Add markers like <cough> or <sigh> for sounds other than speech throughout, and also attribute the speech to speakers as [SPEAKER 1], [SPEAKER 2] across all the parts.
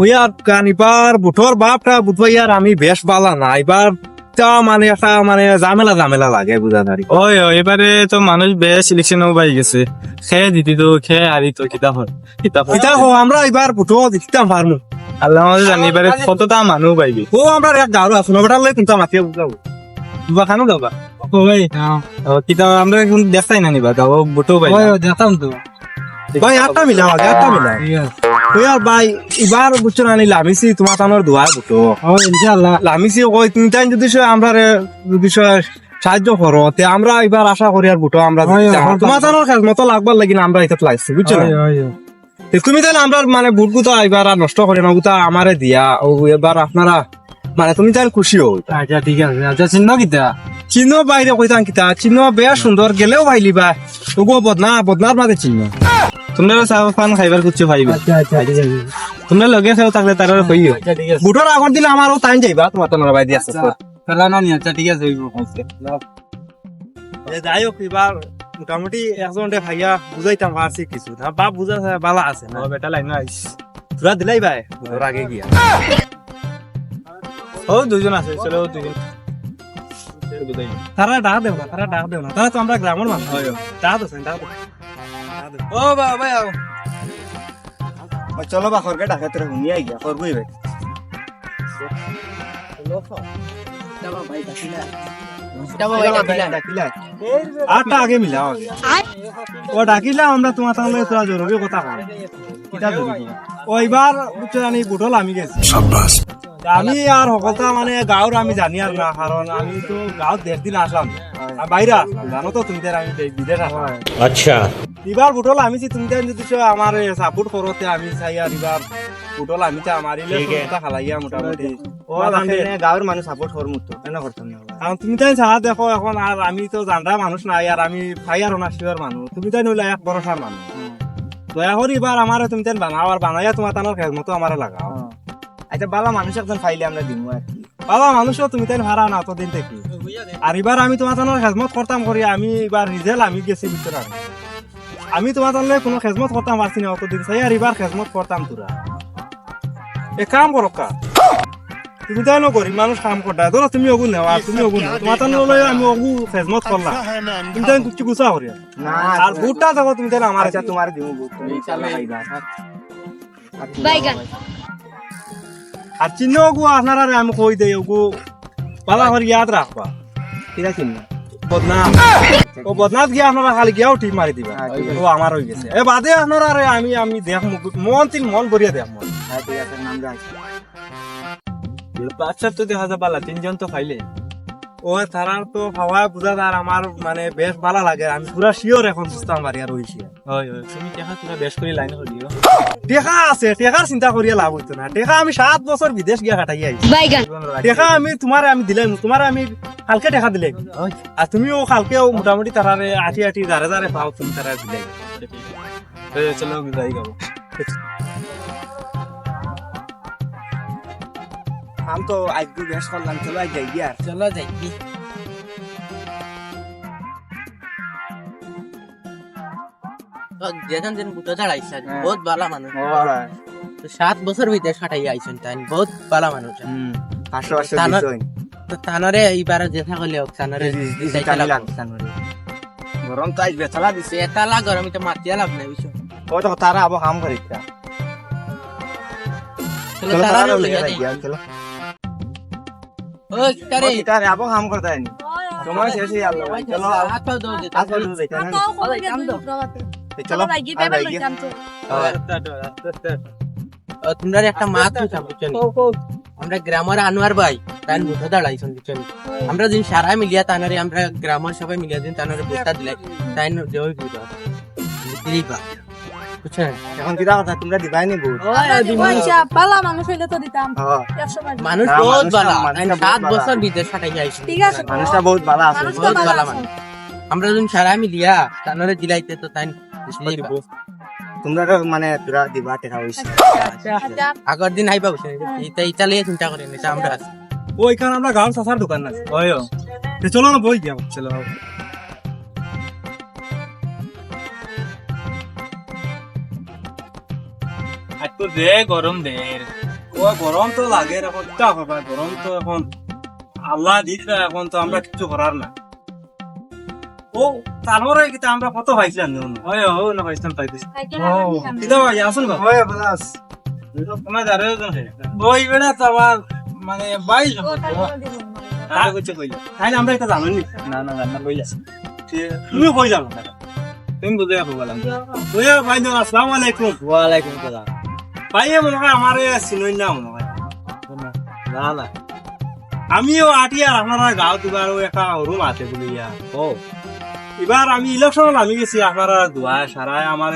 [SPEAKER 1] ওই আর কান এবার বুটর বাপটা বুঝবাই আর আমি বেশ বালা না। এবার তা মানে একটা মানে ঝামেলা ঝামেলা লাগে বুঝা দাঁড়ি
[SPEAKER 2] ওই ওই এবারে তো মানুষ বেশ ইলেকশন পাই গেছে। খেয়ে দিতি তো খেয়ে হারি তো কিতা হল। কিতা
[SPEAKER 1] হো আমরা এবার বুটো দিতাম পারমু
[SPEAKER 2] আল্লাহ আমাদের জানি এবারে কতটা মানুষ পাইবি
[SPEAKER 1] ও আমরা এক গাঁর আছো না বেটা লই কিন্তু মাতিয়ে বুঝাবো
[SPEAKER 2] দুবা খানো গাবা? ও, কিতা আমরা এখন দেখাই না নিবা গাও বুটো পাই
[SPEAKER 3] যেতাম তো।
[SPEAKER 1] ভাই আটটা মিলাও আগে আটটা মিলাও ওই ভাই এবার বুঝছ না লামিছি তোমার তানোর দুয়ার বুটো
[SPEAKER 3] ও ইনশাআল্লাহ।
[SPEAKER 1] লামিছি কই তুমি তাই যদি আমরা যদি সাহায্য করো তে আমরা এবার আশা করি আর বুটো আমরা তোমার তানোর কাজ মতো লাগবার লাগি না আমরা এটা লাগছি বুঝছ না তুমি তাহলে আমরা মানে বুট গুতা এবার আর নষ্ট করে না গুতা আমারে দিয়া। ও এবার আপনারা মানে তুমি তাহলে খুশি হও
[SPEAKER 3] আচ্ছা ঠিক আছে। আচ্ছা চিহ্ন কিতা?
[SPEAKER 1] চিহ্ন বাইরে কইতাম কিতা। চিহ্ন বেশ সুন্দর গেলেও ভাইলিবা ওগো বদনা বদনার মাঝে চিহ্ন।
[SPEAKER 2] তোমরা চাহ পান খাইবার কুচ্ছু পাইবে
[SPEAKER 3] আছে
[SPEAKER 2] তোমরা লগে খাও থাকলে তারা
[SPEAKER 3] আচ্ছা
[SPEAKER 1] বুটর আগর দিলে আমারও টাইম যাইবা তোমার তো নরবাই দিয়া
[SPEAKER 3] ফেলা না নি আচ্ছা ঠিক আছে
[SPEAKER 1] যাই হোক এবার মোটামুটি একজন ভাইয়া বুঝাইতাম পারছি কিছু বাপ বুঝা বালা আছে না
[SPEAKER 2] বেটা লাইন আইস
[SPEAKER 1] তোরা দিলাই ভাই তোর আগে গিয়া
[SPEAKER 2] ও দুজন আছে চলো দুজন
[SPEAKER 1] তারা ডাক দেও না তারা ডাক দেও না তারা তো আমরা গ্রামের মানুষ ডাক দেও ডাক
[SPEAKER 2] ও বাবা ভাই আও
[SPEAKER 1] চলো বা খরকে ডাকে তোরা ঘুমিয়ে গিয়া করবই ভাই আটটা আগে মিলাও আগে ও ডাকিলাম আমরা তোমার তাহলে তোরা জরুরি কথা কর কিটা জরুরি ও এবার বুঝছো জানি বুটল আমি গেছি আমি আর সকলটা মানে গাঁৱৰ আমি জানি আর না কারণ আমি তো গাঁৱত দেড় দিন আসলাম আর বাইরে আসলাম জানো তো তুমি তার আমি বি- বিদেশ আসলাম
[SPEAKER 4] अच्छा
[SPEAKER 1] এবার বুটল আমি তুমি তাই যদি আমার সাপোর্ট করতে আমি চাই আর এবার বুটল আমি চা সুবিধা খালাইয়া মোটামুটি। ও
[SPEAKER 5] গাঁৱৰ মানুহ চাপৰ্ট কৰো মোক এনে করতাম না
[SPEAKER 1] কারণ তুমি তাই চাহা দেখো এখন আর আমি তো জানরা মানুষ নাই আর আমি আর অনাশিয়ার মানুষ তুমি তাই নইলে এক ভরসার মানুষ দয়া করি এবার আমার তুমি তাই বানাও আর বানাইয়া তোমার তানোর খেজ মতো আমার লাগাও
[SPEAKER 5] আচ্ছা বালা মানুষ একজন ফাইলে আমরা দিমু আর কি।
[SPEAKER 1] বাবা মানুষও তুমি তাই ভাড়া না অতদিন থেকে আর এবার আমি তোমার তানোর খেজমত করতাম করি আমি এবার রিজেল আমি গেছি ভিতরে আর। আমি তোমার তানলে কোনো খেজমত করতাম পারছি না অতদিন চাই আর এবার খেজমত করতাম তোরা। এ কাম করো কা। তুমি তাই নকরি মানুষ কাম করতা ধরো তুমি অগু নেও আর তুমি অগু নেও। তোমার লই আমি অগু খেজমত করলাম। তুমি তাই কুচি গুছা করি আর বুটটা দেখো তুমি তাই আমার
[SPEAKER 5] আচ্ছা তোমার দিমু তুমি
[SPEAKER 6] বাইগান।
[SPEAKER 1] আর চিহ্ন অগু আপনারা আমি কই দেই অগু। পালা করে ইয়াদ রাখবা।
[SPEAKER 5] ঠিক আছে
[SPEAKER 1] বদনাম। ও বদনাম গিয়া আপনারা খালি গিয়াও ঠিক মারি দিবা। ও আমার হয়ে গেছে। এ বাদে আপনারা আরে আমি আমি দেখ মন তিন মন ভরিয়া দেখ মন
[SPEAKER 2] বাচ্চা তো দেখা যাবালা তিনজন তো খাইলে।
[SPEAKER 1] ও তারার তো খাওয়া বুঝা আর আমার মানে বেশ ভালো লাগে। আমি পুরা শিওর এখন বুঝতাম পারি আর হইছি
[SPEAKER 2] হয় হয়। তুমি দেখা তোরা বেশ করে লাইন করিও
[SPEAKER 1] টেকা আছে টেকার চিন্তা করিয়া লাভ হইতো না। টেকা আমি সাত বছর বিদেশ গিয়া কাটাই আইছি টেকা আমি তোমার আমি দিলে তোমার আমি কালকে টেকা দিলে। আর তুমিও কালকেও মোটামুটি তারারে আটি আটি দারে দারে পাও তুমি তারা দিলে।
[SPEAKER 2] চলো যাই গাবো <laughs>
[SPEAKER 5] আম তো আজ বেশ করলাম চলো আজ যাই গিয়া
[SPEAKER 3] চলো যাই
[SPEAKER 7] যেজন যেন বুটো দাঁড়াইছেন বহুত বালা মানুষ। তো সাত বছর ভিতরে কাটাই আইছেন তাই বহুত বালা মানুষ। তো তানরে এইবার যেথা করলে হোক তানরে
[SPEAKER 5] গরম তো আজ বেচালা দিছে।
[SPEAKER 7] এতালা গরম এটা মাতিয়া লাভ নাই বুঝছ
[SPEAKER 5] ও তো তারা আবো কাম করিতা
[SPEAKER 7] চলো তারা লইয়া যাই
[SPEAKER 5] চলো।
[SPEAKER 7] ও তারে
[SPEAKER 5] তারে আবো কাম করতা নি সময় শেষ হয়ে গেল চলো
[SPEAKER 7] হাত পাও দাও
[SPEAKER 5] আজ বলু যাইতা না চলো। আর যাই গিয়া
[SPEAKER 7] ও, তোমরা একটা মাত হইতাম বুঝছ নি? আমরা গ্রামের আনোয়ার ভাই তাই বুটো দাঁড়াইছেন বুঝছ নি? আমরা দিন সারা মিলিয়া তানারে আমরা গ্রামের সবাই মিলিয়া দিন তানারে বুটটা দিলে তাই দেওয়াই বুঝো দিবা বুঝছেন?
[SPEAKER 5] এখন কিরা কথা তোমরা দিবাই নি বহুত
[SPEAKER 6] পালা মানুষ হইলে তো দিতাম। একশো বার
[SPEAKER 7] মানুষ বহুত বালা। সাত বছর বিদেশ কাটাই আইছি।
[SPEAKER 6] ঠিক আছে
[SPEAKER 5] মানুষটা বহুত ভালো আছে।
[SPEAKER 7] বহুত বালা মানুষ। আমরা যখন সারা মিলিয়া তানরে দিলাইতে তো তাই
[SPEAKER 5] তোমরা মানে তোরা দিবা টেকা হইছে
[SPEAKER 6] আচ্ছা
[SPEAKER 7] আগের দিন আইবা বুঝছেন? ইতা ইতালিয়ে চিন্তা করেন এটা আমরা।
[SPEAKER 1] ওইখানে আমরা গাঁও চাষার দোকান আছে। তে চলো না বই গিয়া
[SPEAKER 2] চলো। তো দে গরম দে
[SPEAKER 1] ও গরম তো লাগে এখন তা করবা গরম তো এখন আল্লাহ দিছে এখন তো আমরা কিছু করার না ও তারপরে কিন্তু আমরা কত পাইছিলাম
[SPEAKER 2] ওই ও না পাইছিলাম পাইতেছি
[SPEAKER 1] কিতা ভাই আসুন গো
[SPEAKER 3] ওই বলাস।
[SPEAKER 2] তোমার যারে ওজন হে।
[SPEAKER 3] বেড়া তো আমার মানে বাইশ
[SPEAKER 2] তার কিছু কইলা
[SPEAKER 1] তাই না আমরা এটা জানি নি?
[SPEAKER 2] না না না কইলা
[SPEAKER 1] তুমি কই যাব?
[SPEAKER 2] তুমি বুঝে রাখো বলা
[SPEAKER 1] ওই ভাই আসসালামু আলাইকুম।
[SPEAKER 2] ওয়ালাইকুম সালাম।
[SPEAKER 1] ভাইয়ে মনে হয় আমার চিনই না মনে হয়।
[SPEAKER 2] না না।
[SPEAKER 1] আমিও আটি আর আপনারা গাঁও দুবার একটা রুম আছে বলে ও এবার আমি ইলেকশন আমি গেছি আপনারা দুয়ায় সারায় আমার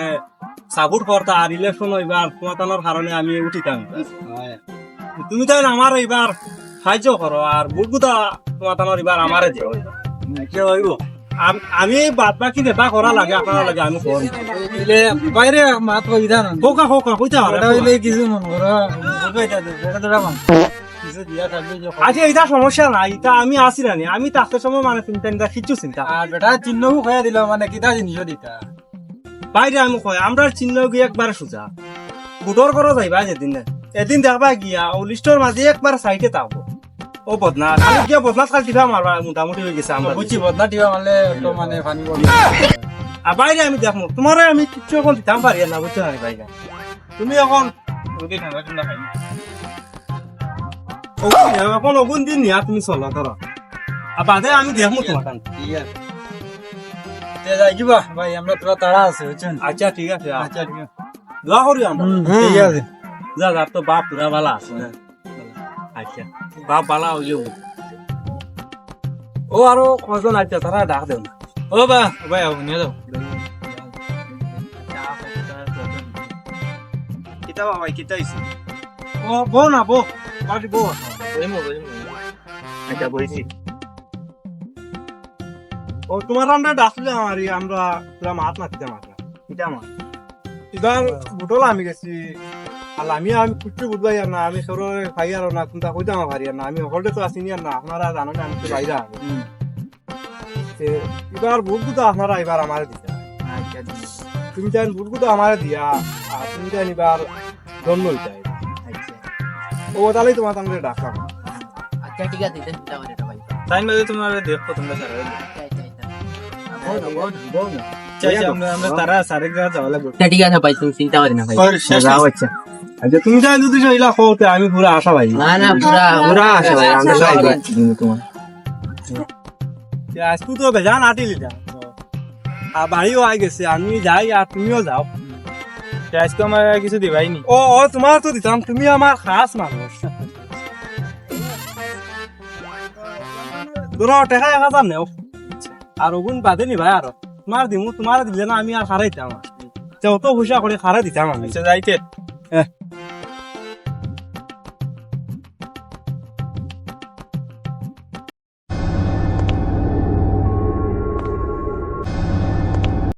[SPEAKER 1] সাপোর্ট করতা আর ইলেকশন এবার তোমাতানোর কারণে আমি উঠিতাম তুমি তাই আমার এবার সাহায্য করো আর বুটগুতা তোমাতানোর এবার আমারে দিও হইব আম- বাদ বাকি নেতা করা লাগে আপনারা লাগে আমি করব
[SPEAKER 3] দিলে বাইরে মাত কই দাও না
[SPEAKER 1] কইতে
[SPEAKER 3] এটা হইলে কিছু মন করো বুঝবে এটা এটা তো রামান কিছু দিয়া থাকবে যে
[SPEAKER 1] আচ্ছা এটা সমস্যা নাই এটা আমি আসি রানি আমি তাকে সময় মানে চিন্তা নিতা কিচ্ছু চিন্তা। না।
[SPEAKER 3] আর বেটা খাইয়া দিল মানে কিতা জিনিস দিতা।
[SPEAKER 1] বাইরে আমি কয় আমরা চিহ্ন গিয়ে একবার সোজা। বুটর করো যাইবা যেদিন এদিন দেখবা গিয়া ও লিস্টর মাঝে একবার সাইডে তাবো ও বদনা খালি গিয়া বদনা খালি টিপা মারবা মোটামুটি হয়ে গেছে আমরা
[SPEAKER 3] বুঝছি বদনা টিবা মারলে তো মানে
[SPEAKER 1] আর বাইরে আমি দেখব তোমার আমি কিচ্ছু এখন দিতাম পারি না বুঝছ না বাইরে তুমি এখন
[SPEAKER 2] রুটি ঠান্ডা ঠান্ডা খাই
[SPEAKER 1] ওগুন এখন ওগুন দিন নিয়া তুমি চলো ধরো আর বাদে আমি দেখব তোমার
[SPEAKER 3] ঠিক আছে তে ভাই আমরা তোরা তাড়া আছে বুঝছেন
[SPEAKER 1] আচ্ছা ঠিক আছে
[SPEAKER 3] আচ্ছা ঠিক আছে।
[SPEAKER 1] দোয়া করি আমরা
[SPEAKER 3] ঠিক আছে।
[SPEAKER 1] যা তো বাপ পুরা ভালো আছে। না আচ্ছা বাপ ভালো হইলেও ও আরও কজন আছে তারা ডাক দেও। না
[SPEAKER 2] ও বা ভাই নিয়ে যাও
[SPEAKER 1] কিতা বাবা কিতা হইছে ও বউ না বউ বাড়ি বউ আচ্ছা বইছি ও তোমার আমরা ডাকলে আমার আমরা পুরা মাত না কিতা মাত কিতা মাত? এবার বুটল আমি গেছি। আর আমি আমি কুচ্ছু বুঝবাই আর না আমি সরো খাই আর না কোনটা কইতে আমার ভারি আর না আমি সকলে তো আসিনি আর না আপনারা জানো না আমি তো বাইরে এবার বুটবু তো আপনারা এবার আমার দিতে তুমি চাই বুটবু তো আমার দিয়া আর তুমি চাই এবার জন্ম হইতে ও তাহলে তোমার সঙ্গে ডাকলাম।
[SPEAKER 7] আচ্ছা ঠিক আছে ভাই।
[SPEAKER 2] টাইম বাজে তোমার দেখো তোমরা সারা চাই আমরা আমরা তারা সারে গ্রা যাওয়া
[SPEAKER 7] আচ্ছা ঠিক আছে ভাই তুমি চিন্তা করে না ভাই।
[SPEAKER 1] যাও আচ্ছা। আচ্ছা তুমি চাই যদি ইলা করতে আমি পুরো আশা ভাই
[SPEAKER 7] না না পুরা
[SPEAKER 1] পুরা আশা ভাই আমরা যাই তোমার। আজকু তো বেজান আর বাড়িও আই গেছে আমি যাই আর তুমিও যাও।
[SPEAKER 2] আজকে আমার কিছু দিবাই নি।
[SPEAKER 1] ও ও তোমার তো দিতাম তুমি আমার খাস মানুষ। ধরো টেকা এক হাজার নেও। আর ওগুন বাদে নিবাই আর তোমার দিমু তোমার দিলে না আমি আর খারাইতাম তো অত পয়সা করে খারাই দিতাম আমি।
[SPEAKER 2] আচ্ছা যাইতে